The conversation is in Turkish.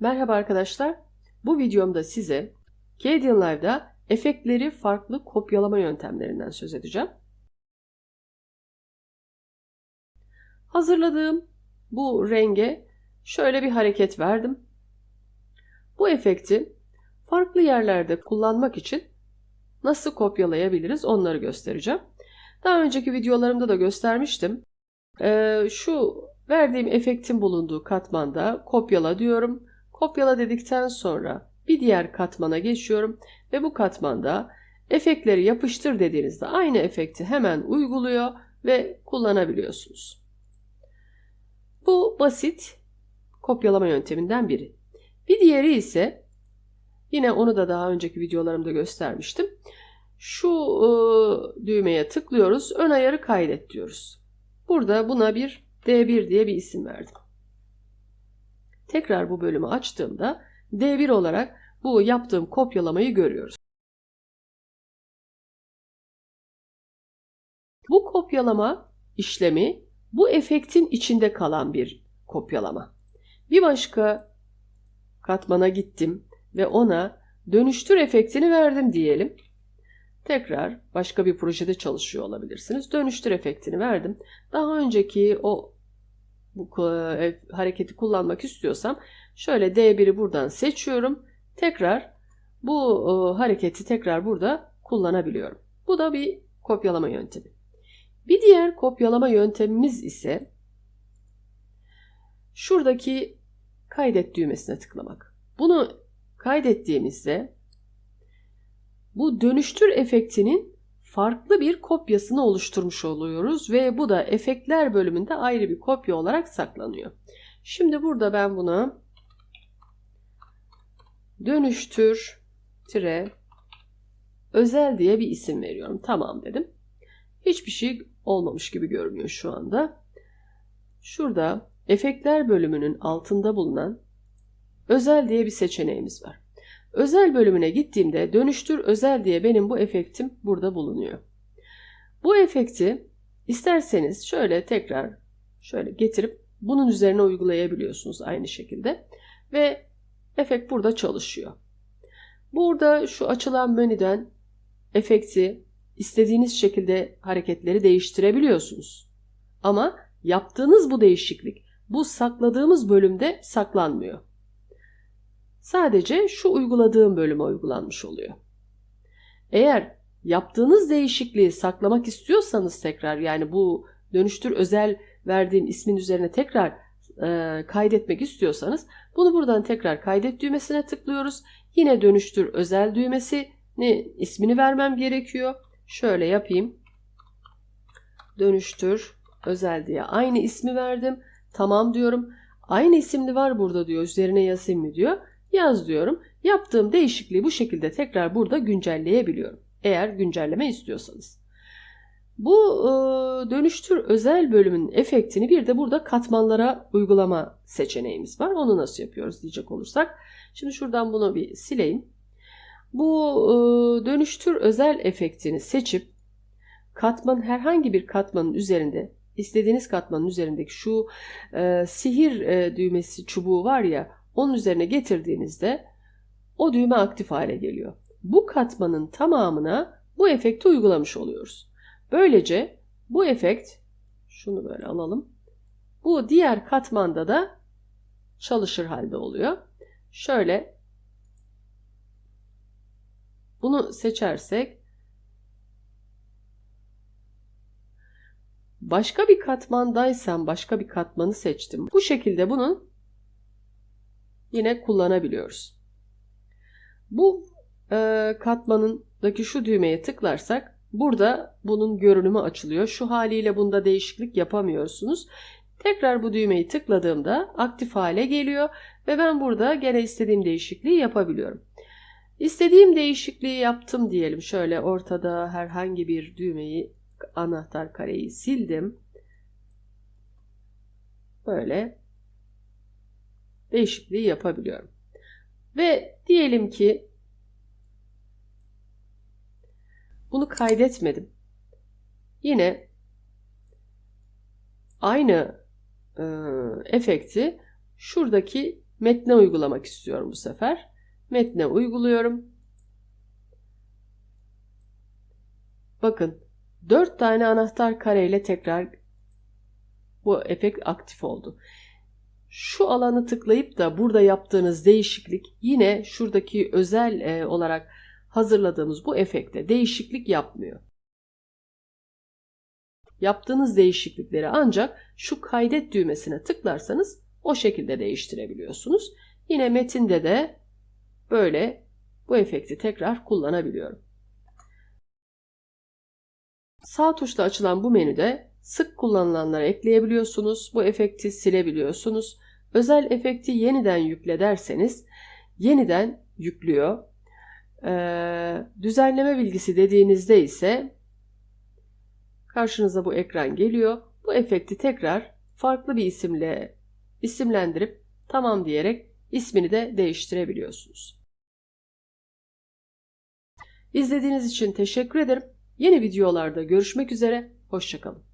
Merhaba arkadaşlar. Bu videomda size Kadian Live'da efektleri farklı kopyalama yöntemlerinden söz edeceğim. Hazırladığım bu renge şöyle bir hareket verdim. Bu efekti farklı yerlerde kullanmak için nasıl kopyalayabiliriz onları göstereceğim. Daha önceki videolarımda da göstermiştim. Ee, şu verdiğim efektin bulunduğu katmanda kopyala diyorum. Kopyala dedikten sonra bir diğer katmana geçiyorum ve bu katmanda efektleri yapıştır dediğinizde aynı efekti hemen uyguluyor ve kullanabiliyorsunuz. Bu basit kopyalama yönteminden biri. Bir diğeri ise yine onu da daha önceki videolarımda göstermiştim. Şu e, düğmeye tıklıyoruz. Ön ayarı kaydet diyoruz. Burada buna bir D1 diye bir isim verdim. Tekrar bu bölümü açtığımda D1 olarak bu yaptığım kopyalamayı görüyoruz. Bu kopyalama işlemi bu efektin içinde kalan bir kopyalama. Bir başka katmana gittim ve ona dönüştür efektini verdim diyelim. Tekrar başka bir projede çalışıyor olabilirsiniz. Dönüştür efektini verdim. Daha önceki o bu e, hareketi kullanmak istiyorsam şöyle D1'i buradan seçiyorum. Tekrar bu e, hareketi tekrar burada kullanabiliyorum. Bu da bir kopyalama yöntemi. Bir diğer kopyalama yöntemimiz ise şuradaki kaydet düğmesine tıklamak. Bunu kaydettiğimizde bu dönüştür efektinin farklı bir kopyasını oluşturmuş oluyoruz ve bu da efektler bölümünde ayrı bir kopya olarak saklanıyor. Şimdi burada ben buna dönüştür tire özel diye bir isim veriyorum. Tamam dedim. Hiçbir şey olmamış gibi görünüyor şu anda. Şurada efektler bölümünün altında bulunan özel diye bir seçeneğimiz var. Özel bölümüne gittiğimde dönüştür özel diye benim bu efektim burada bulunuyor. Bu efekti isterseniz şöyle tekrar şöyle getirip bunun üzerine uygulayabiliyorsunuz aynı şekilde. Ve efekt burada çalışıyor. Burada şu açılan menüden efekti istediğiniz şekilde hareketleri değiştirebiliyorsunuz. Ama yaptığınız bu değişiklik bu sakladığımız bölümde saklanmıyor sadece şu uyguladığım bölüme uygulanmış oluyor. Eğer yaptığınız değişikliği saklamak istiyorsanız tekrar yani bu dönüştür özel verdiğim ismin üzerine tekrar e, kaydetmek istiyorsanız bunu buradan tekrar kaydet düğmesine tıklıyoruz. Yine dönüştür özel düğmesi ne ismini vermem gerekiyor. Şöyle yapayım. Dönüştür özel diye aynı ismi verdim. Tamam diyorum. Aynı isimli var burada diyor. Üzerine yazayım mı diyor yaz diyorum. Yaptığım değişikliği bu şekilde tekrar burada güncelleyebiliyorum. Eğer güncelleme istiyorsanız. Bu e, dönüştür özel bölümün efektini bir de burada katmanlara uygulama seçeneğimiz var. Onu nasıl yapıyoruz diyecek olursak. Şimdi şuradan bunu bir sileyim. Bu e, dönüştür özel efektini seçip katman herhangi bir katmanın üzerinde istediğiniz katmanın üzerindeki şu e, sihir e, düğmesi çubuğu var ya onun üzerine getirdiğinizde o düğme aktif hale geliyor. Bu katmanın tamamına bu efekti uygulamış oluyoruz. Böylece bu efekt şunu böyle alalım. Bu diğer katmanda da çalışır halde oluyor. Şöyle bunu seçersek başka bir katmandaysam başka bir katmanı seçtim. Bu şekilde bunun yine kullanabiliyoruz. Bu e, katmanındaki şu düğmeye tıklarsak burada bunun görünümü açılıyor. Şu haliyle bunda değişiklik yapamıyorsunuz. Tekrar bu düğmeyi tıkladığımda aktif hale geliyor ve ben burada gene istediğim değişikliği yapabiliyorum. İstediğim değişikliği yaptım diyelim. Şöyle ortada herhangi bir düğmeyi, anahtar kareyi sildim. Böyle değişikliği yapabiliyorum. Ve diyelim ki bunu kaydetmedim. Yine aynı e, efekti şuradaki Metne uygulamak istiyorum bu sefer. Metne uyguluyorum. Bakın 4 tane anahtar kareyle tekrar bu efekt aktif oldu. Şu alanı tıklayıp da burada yaptığınız değişiklik yine şuradaki özel e, olarak hazırladığımız bu efekte değişiklik yapmıyor. Yaptığınız değişiklikleri ancak şu kaydet düğmesine tıklarsanız o şekilde değiştirebiliyorsunuz. Yine metinde de böyle bu efekti tekrar kullanabiliyorum. Sağ tuşla açılan bu menüde sık kullanılanlara ekleyebiliyorsunuz. Bu efekti silebiliyorsunuz. Özel efekti yeniden yükle derseniz yeniden yüklüyor. Ee, düzenleme bilgisi dediğinizde ise karşınıza bu ekran geliyor. Bu efekti tekrar farklı bir isimle isimlendirip tamam diyerek ismini de değiştirebiliyorsunuz. İzlediğiniz için teşekkür ederim. Yeni videolarda görüşmek üzere. Hoşçakalın.